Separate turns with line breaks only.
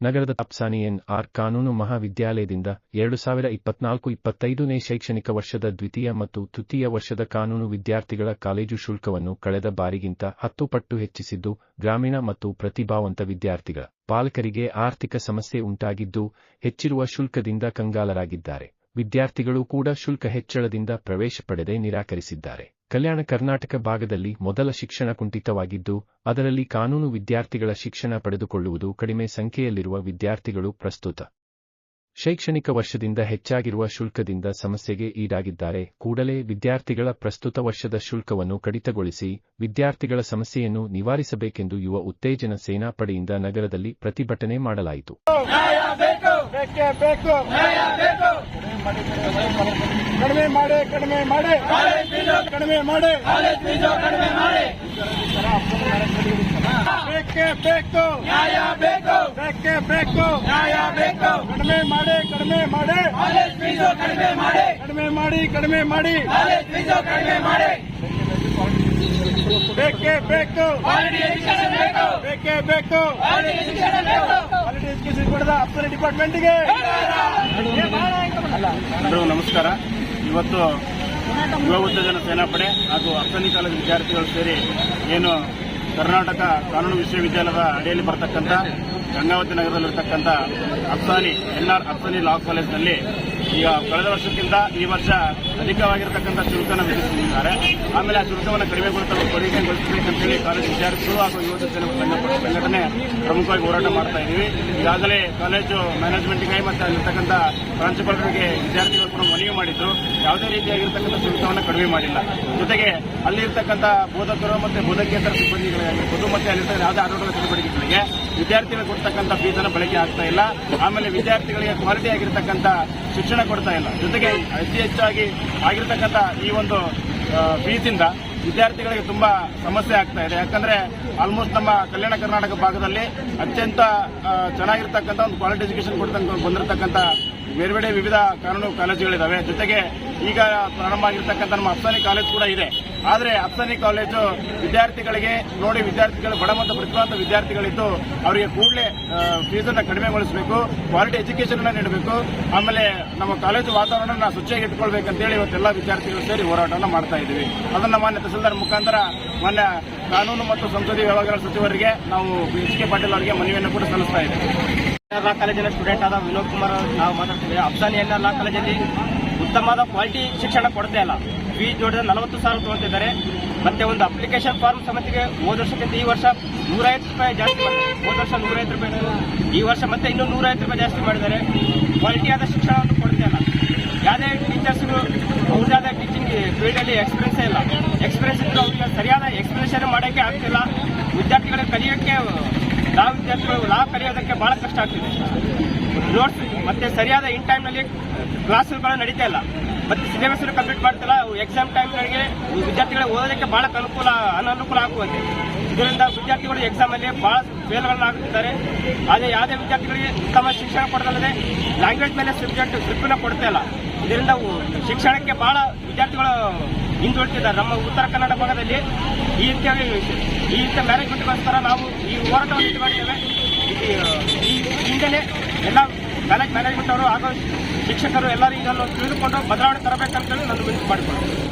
ನಗರದ ತಪ್ಸಾನಿಯನ್ ಆರ್ ಕಾನೂನು ಮಹಾವಿದ್ಯಾಲಯದಿಂದ ಎರಡು ಸಾವಿರ ಇಪ್ಪತ್ನಾಲ್ಕು ಇಪ್ಪತ್ತೈದನೇ ಶೈಕ್ಷಣಿಕ ವರ್ಷದ ದ್ವಿತೀಯ ಮತ್ತು ತೃತೀಯ ವರ್ಷದ ಕಾನೂನು ವಿದ್ಯಾರ್ಥಿಗಳ ಕಾಲೇಜು ಶುಲ್ಕವನ್ನು ಕಳೆದ ಬಾರಿಗಿಂತ ಹತ್ತು ಪಟ್ಟು ಹೆಚ್ಚಿಸಿದ್ದು, ಗ್ರಾಮೀಣ ಮತ್ತು ಪ್ರತಿಭಾವಂತ ವಿದ್ಯಾರ್ಥಿಗಳ ಪಾಲಕರಿಗೆ ಆರ್ಥಿಕ ಸಮಸ್ಯೆ ಉಂಟಾಗಿದ್ದು, ಹೆಚ್ಚಿರುವ ಶುಲ್ಕದಿಂದ ಕಂಗಾಲರಾಗಿದ್ದಾರೆ. ವಿದ್ಯಾರ್ಥಿಗಳು ಕೂಡ ಶುಲ್ಕ ಹೆಚ್ಚಳದಿಂದ ಪ್ರವೇಶ ಪಡೆದೇ ನಿರಾಕರಿಸಿದ್ದಾರೆ. ಕಲ್ಯಾಣ ಕರ್ನಾಟಕ ಭಾಗದಲ್ಲಿ ಮೊದಲ ಶಿಕ್ಷಣ ಕುಂಠಿತವಾಗಿದ್ದು, ಅದರಲ್ಲಿ ಕಾನೂನು ವಿದ್ಯಾರ್ಥಿಗಳ ಶಿಕ್ಷಣ ಪಡೆದುಕೊಳ್ಳುವುದು ಕಡಿಮೆ ಸಂಖ್ಯೆಯಲ್ಲಿರುವ ವಿದ್ಯಾರ್ಥಿಗಳು ಪ್ರಸ್ತುತ. ಶೈಕ್ಷಣಿಕ ವರ್ಷದಿಂದ ಹೆಚ್ಚಾಗಿರುವ ಶುಲ್ಕದಿಂದ ಸಮಸ್ಯೆಗೆ ಈಡಾಗಿದ್ದಾರೆ. ಕೂಡಲೇ ವಿದ್ಯಾರ್ಥಿಗಳ ಪ್ರಸ್ತುತ ವರ್ಷದ ಶುಲ್ಕವನ್ನು ಕಡಿತಗೊಳಿಸಿ, ವಿದ್ಯಾರ್ಥಿಗಳ ಸಮಸ್ಯೆಯನ್ನು ನಿವಾರಿಸಬೇಕೆಂದು ಯುವ ಉತ್ತೇಜನ ಸೇನಾಪಡೆಯಿಂದ ನಗರದಲ್ಲಿ ಪ್ರತಿಭಟನೆ ಮಾಡಲಾಯಿತು.
ಕಡಿಮೆ ಮಾಡಿ ಕಡಿಮೆ ಮಾಡಿ ಕಡಿಮೆ ಮಾಡಿ ಬೇಕೇ ಬೇಕು ನ್ಯಾಯ ಬೇಕು ಬೇಕೇ. ಬೇಕು ನ್ಯಾಯ ಬೇಕು. ಕಡಿಮೆ ಮಾಡಿ ಕಡಿಮೆ ಮಾಡಿ. ಕಡಿಮೆ ಮಾಡಿ ಕಡಿಮೆ ಮಾಡಿ. ಕಡಿಮೆ ಮಾಡಿ ಕಡಿಮೆ ಮಾಡಿ ಬೇಕೇ. ಬೇಕು ಬೇಕೇ. ಬೇಕು ಎಜುಕೇಶನ್ ಕೊಡದ ಅಪ್ಸರ್ ಡಿಪಾರ್ಟ್ಮೆಂಟ್ಗೆ
ಎಲ್ರಿಗೂ ನಮಸ್ಕಾರ. ಇವತ್ತು ಯುವ ಉತ್ತೇಜನ ಸೇನಾಪಡೆ ಹಾಗೂ ಹತ್ತನೇ ಕಾಲೇಜು ವಿದ್ಯಾರ್ಥಿಗಳು ಸೇರಿ ಏನು ಕರ್ನಾಟಕ ಕಾನೂನು ವಿಶ್ವವಿದ್ಯಾಲಯದ ಅಡಿಯಲ್ಲಿ ಬರ್ತಕ್ಕಂಥ ಗಂಗಾವತಿ ನಗರದಲ್ಲಿರ್ತಕ್ಕಂಥ ಅಫ್ಸಾನಿ ಎನ್ಆರ್ ಅಫ್ಸಾನಿ ಲಾ ಕಾಲೇಜಿನಲ್ಲಿ ಈಗ ಕಳೆದ ವರ್ಷಕ್ಕಿಂತ ಈ ವರ್ಷ ಅಧಿಕವಾಗಿರತಕ್ಕಂಥ ಶುಲ್ಕವನ್ನು ವಿಧಿಸುತ್ತಿದ್ದಾರೆ ಆಮೇಲೆ ಆ ಶುಲ್ಕವನ್ನು ಕಡಿಮೆಗೊಳಿಸಲು ಅಂತೇಳಿ ಕಾಲೇಜು ವಿದ್ಯಾರ್ಥಿಗಳು ಹಾಗೂ ಯುವ ಸಂಘಟನೆ ಪ್ರಮುಖವಾಗಿ ಹೋರಾಟ ಮಾಡ್ತಾ ಇದ್ದೀವಿ. ಈಗಾಗಲೇ ಕಾಲೇಜು ಮ್ಯಾನೇಜ್ಮೆಂಟ್ಗೆ ಮತ್ತು ಅಲ್ಲಿರ್ತಕ್ಕಂಥ ಪ್ರಾಂಶುಪಾಲರಿಗೆ ವಿದ್ಯಾರ್ಥಿಗಳು ಕೂಡ ಮನವಿ ಮಾಡಿದ್ರು. ಯಾವುದೇ ರೀತಿಯಾಗಿರ್ತಕ್ಕಂಥ ಶುಲ್ಕವನ್ನು ಕಡಿಮೆ ಮಾಡಿಲ್ಲ. ಜೊತೆಗೆ ಅಲ್ಲಿರ್ತಕ್ಕಂಥ ಬೋಧಕರು ಮತ್ತು ಬೋಧಕೇತರ ಸಿಬ್ಬಂದಿಗಳಾಗಿರ್ಬೋದು ಮತ್ತು ಅಲ್ಲಿರ್ತಕ್ಕಂಥ ಯಾವುದೇ ಆಡಳಿತ ಚಟುವಟಿಕೆಗಳಿಗೆ ವಿದ್ಯಾರ್ಥಿಗಳು ಕೊಡ್ತಕ್ಕಂಥ ಫೀಸನ್ನು ಬಳಕೆ ಆಗ್ತಾ ಇಲ್ಲ. ಆಮೇಲೆ ವಿದ್ಯಾರ್ಥಿಗಳಿಗೆ ಕ್ವಾಲಿಟಿ ಆಗಿರ್ತಕ್ಕಂಥ ಶಿಕ್ಷಣ ಕೊಡ್ತಾ ಇಲ್ಲ. ಜೊತೆಗೆ ಅತಿ ಹೆಚ್ಚಾಗಿ ಆಗಿರ್ತಕ್ಕಂಥ ಈ ಒಂದು ಫೀಸಿಂದ ವಿದ್ಯಾರ್ಥಿಗಳಿಗೆ ತುಂಬಾ ಸಮಸ್ಯೆ ಆಗ್ತಾ ಇದೆ. ಯಾಕಂದ್ರೆ ಆಲ್ಮೋಸ್ಟ್ ನಮ್ಮ ಕಲ್ಯಾಣ ಕರ್ನಾಟಕ ಭಾಗದಲ್ಲಿ ಅತ್ಯಂತ ಚೆನ್ನಾಗಿರ್ತಕ್ಕಂಥ ಒಂದು ಕ್ವಾಲಿಟಿ ಎಜುಕೇಶನ್ ಕೊಡ್ತಕ್ಕ ಬಂದಿರತಕ್ಕಂಥ ಬೇರೆ ಬೇರೆ ವಿವಿಧ ಕಾನೂನು ಕಾಲೇಜುಗಳಿದ್ದಾವೆ. ಜೊತೆಗೆ ಈಗ ಪ್ರಾರಂಭ ಆಗಿರ್ತಕ್ಕಂಥ ನಮ್ಮ ಅಫ್ಸಾನಿ ಕಾಲೇಜ್ ಕೂಡ ಇದೆ. ಆದರೆ ಅಫ್ಸಾನಿ ಕಾಲೇಜು ವಿದ್ಯಾರ್ಥಿಗಳಿಗೆ ನೋಡಿ ವಿದ್ಯಾರ್ಥಿಗಳು ಬಡ ಮತ್ತು ಪ್ರತಿಭಾವಂತ ವಿದ್ಯಾರ್ಥಿಗಳಿದ್ದು ಅವರಿಗೆ ಕೂಡಲೇ ಫೀಸನ್ನು ಕಡಿಮೆಗೊಳಿಸಬೇಕು, ಕ್ವಾಲಿಟಿ ಎಜುಕೇಶನ್ ನೀಡಬೇಕು. ಆಮೇಲೆ ನಮ್ಮ ಕಾಲೇಜು ವಾತಾವರಣ ಸ್ವಚ್ಛವಾಗಿ ಇಟ್ಕೊಳ್ಬೇಕಂತೇಳಿ ಇವತ್ತೆಲ್ಲ ವಿದ್ಯಾರ್ಥಿಗಳು ಸೇರಿ ಹೋರಾಟವನ್ನು ಮಾಡ್ತಾ ಇದ್ದೀವಿ. ಅದನ್ನ ಮಾನ್ಯ ತಹಸೀಲ್ದಾರ್ ಮುಖಾಂತರ ಮಾನ್ಯ ಕಾನೂನು ಮತ್ತು ಸಂಸದೀಯ ವ್ಯವಹಾರಗಳ ಸಚಿವರಿಗೆ ನಾವು ಎಚ್ ಕೆ ಪಾಟೀಲ್ ಅವರಿಗೆ ಮನವಿಯನ್ನು ಕೂಡ ಸಲ್ಲಿಸ್ತಾ ಇದ್ದೀವಿ.
ಲಾ ಕಾಲೇಜಿನ ಸ್ಟೂಡೆಂಟ್ ಆದ ವಿನೋದ್ ಕುಮಾರ್ ನಾವು ಮಾತಾಡ್ತೀವಿ ಅಫ್ಸಾನಿ ಎನ್ಆರ್ ಲಾ ಕಾಲೇಜಲ್ಲಿ ಉತ್ತಮವಾದ ಕ್ವಾಲಿಟಿ ಶಿಕ್ಷಣ ಕೊಡ್ತಾ ಇಲ್ಲ ಫೀಸ್ ಜೋಡಿದ ನಲವತ್ತು ಸಾವಿರ ತಗೊಳ್ತಿದ್ದಾರೆ. ಮತ್ತೆ ಒಂದು ಅಪ್ಲಿಕೇಶನ್ ಫಾರ್ಮ್ ಸಮಿತಿಗೆ ಹೋದ ವರ್ಷಕ್ಕಿಂತ ಈ ವರ್ಷ ನೂರೈವತ್ತು ರೂಪಾಯಿ ಜಾಸ್ತಿ ಹೋದ ವರ್ಷ ನೂರೈವತ್ತು ರೂಪಾಯಿ ಈ ವರ್ಷ ಮತ್ತೆ ಇನ್ನೂ ನೂರೈವತ್ತು ರೂಪಾಯಿ ಜಾಸ್ತಿ ಮಾಡಿದ್ದಾರೆ. ಕ್ವಾಲಿಟಿ ಆದ ಶಿಕ್ಷಣವನ್ನು ಕೊಡ್ತಾ ಇಲ್ಲ ಯಾವುದೇ ಟೀಚರ್ಸ್ಗಳು ಅವ್ರದ್ದಾದ ಟೀಚಿಂಗ್ ಫೀಲ್ಡಲ್ಲಿ ಎಕ್ಸ್ಪೀರಿಯನ್ಸೇ ಇಲ್ಲ. ಎಕ್ಸ್ಪೀರಿಯನ್ಸ್ ಇದ್ದರೂ ಅವ್ರಿಗೆ ಸರಿಯಾದ ಎಕ್ಸ್ಪ್ಲನೇಷನ್ ಮಾಡೋಕ್ಕೆ ಆಗ್ತಿಲ್ಲ ವಿದ್ಯಾರ್ಥಿಗಳಿಗೆ ಕಲಿಯೋಕ್ಕೆ ಲಾ ವಿದ್ಯಾರ್ಥಿಗಳು ಲಾ ಬಹಳ ಕಷ್ಟ ಆಗ್ತಿದೆ. ನೋಟ್ಸ್ ಮತ್ತೆ ಸರಿಯಾದ ಇನ್ ಟೈಮ್ನಲ್ಲಿ ಕ್ಲಾಸ್ಗಳು ನಡೀತಾ ಇಲ್ಲ. ಮತ್ತೆ ಸಿಲೆಬಸ್ ಕಂಪ್ಲೀಟ್ ಮಾಡ್ತಿಲ್ಲ ಎಕ್ಸಾಮ್ ಟೈಮ್ಗಳಿಗೆ ವಿದ್ಯಾರ್ಥಿಗಳಿಗೆ ಓದೋದಕ್ಕೆ ಬಹಳ ಅನುಕೂಲ, ಅನನುಕೂಲ ಆಗುವಂತೆ. ಇದರಿಂದ ವಿದ್ಯಾರ್ಥಿಗಳು ಎಕ್ಸಾಮ್ ಅಲ್ಲಿ ಬಹಳ ಫೇಲ್ಗಳಾಗುತ್ತಿದ್ದಾರೆ ಆದರೆ ಯಾವುದೇ ವಿದ್ಯಾರ್ಥಿಗಳಿಗೆ ಉತ್ತಮ ಶಿಕ್ಷಣ ಕೊಡದಲ್ಲದೆ ಲ್ಯಾಂಗ್ವೇಜ್ ಮೇಲೆ ಸಬ್ಜೆಕ್ಟ್ ಗ್ರಿಪ್ಪನ್ನ ಕೊಡ್ತಾ ಇಲ್ಲ. ಇದರಿಂದ ಶಿಕ್ಷಣಕ್ಕೆ ಬಹಳ ವಿದ್ಯಾರ್ಥಿಗಳು ಹಿಂದುಳಿತಿದ್ದಾರೆ ನಮ್ಮ ಉತ್ತರ ಕನ್ನಡ ಭಾಗದಲ್ಲಿ ಈ ರೀತಿಯಾಗಿ ಈ ರೀತಿಯ ಮ್ಯಾನೇಜ್ಮೆಂಟ್ಗೋಸ್ಕರ ನಾವು ಈ ಹೋರಾಟವನ್ನು ಇದು ಮಾಡಿದ್ದೇವೆ. ಈ- ಹಿಂದೆ ಎಲ್ಲ ಕಾಲೇಜ್ ಮ್ಯಾನೇಜ್ಮೆಂಟ್ ಅವರು ಹಾಗೂ ಶಿಕ್ಷಕರು ಎಲ್ಲರೂ ಇದನ್ನು ತಿಳಿದುಕೊಂಡು ಬದಲಾವಣೆ ತರಬೇಕಂತೇಳಿ ನಾನು ವಿನಂತಿ ಮಾಡಿಕೊಳ್ಳುತ್ತೇನೆ.